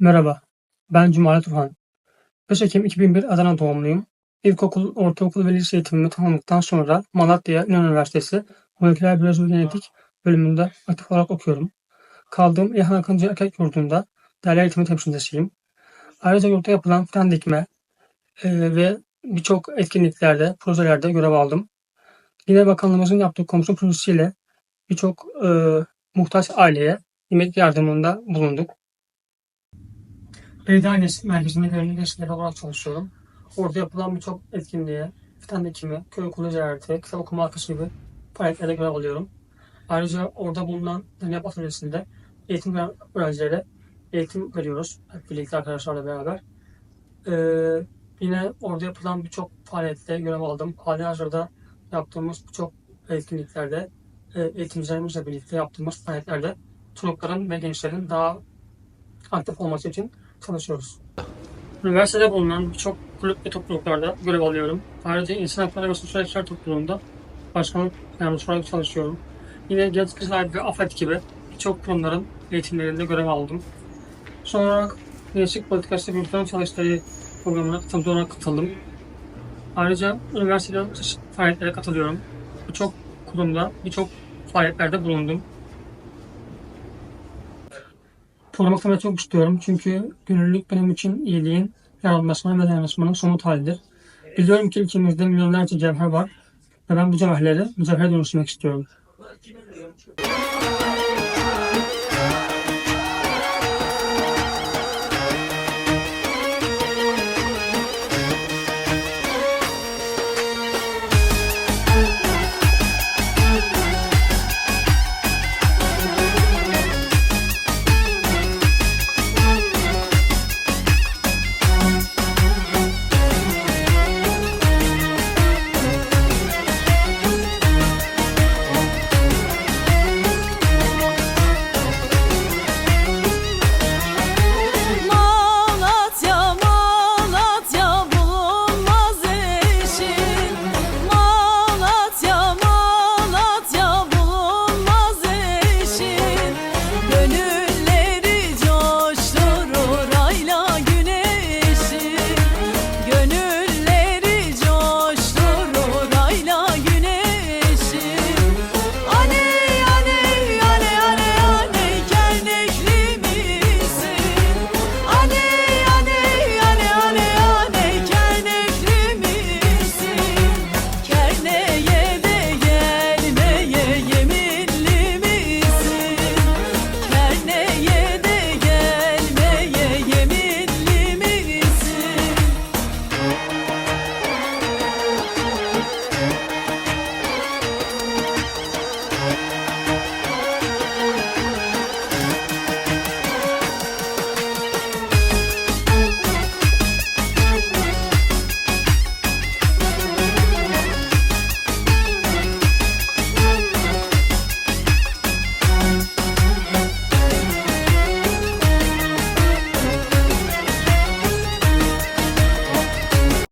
Merhaba, ben Cumali Turhan. 5 Ekim 2001 Adana doğumluyum. İlkokul, ortaokul ve lise eğitimimi tamamladıktan sonra Malatya İnan Üniversitesi Moleküler Biyoloji Genetik bölümünde aktif olarak okuyorum. Kaldığım İlhan Akıncı Erkek Yurdu'nda değerli eğitimi temsilcisiyim. Ayrıca yurtta yapılan fidan dikme e, ve birçok etkinliklerde, projelerde görev aldım. Yine bakanlığımızın yaptığı komşu projesiyle birçok e, muhtaç aileye yemek yardımında bulunduk. Belediye Ailesi Merkezi'nde gönüllü gençler olarak çalışıyorum. Orada yapılan birçok etkinliğe, fidan dikimi, köy okulu ziyareti, kitap okuma arkası gibi faaliyetlere görev alıyorum. Ayrıca orada bulunan deney atölyesinde eğitim veren öğrencilere eğitim veriyoruz. Hep birlikte arkadaşlarla beraber. Ee, yine orada yapılan birçok faaliyette görev aldım. Hali hazırda yaptığımız birçok etkinliklerde, e, eğitimcilerimizle birlikte yaptığımız faaliyetlerde çocukların ve gençlerin daha aktif olması için çalışıyoruz. Üniversitede bulunan birçok kulüp ve topluluklarda görev alıyorum. Ayrıca İnsan Hakları ve Sosyal İşler Topluluğu'nda başkanlık yardımcısı olarak çalışıyorum. Yine Genç Kızlar ve AFET gibi birçok kurumların eğitimlerinde görev aldım. Son olarak Gençlik Politikası Ülkenin Çalıştayı programına katılımcı olarak katıldım. Ayrıca üniversitede çeşitli faaliyetlere katılıyorum. Birçok kurumda, birçok faaliyetlerde bulundum. Formatımı çok istiyorum çünkü gönüllülük benim için iyiliğin yaranmasına ve dayanışmanın somut halidir. Biliyorum ki ülkemizde milyonlarca cevher var ve ben bu cevherleri mücevher dönüştürmek istiyorum.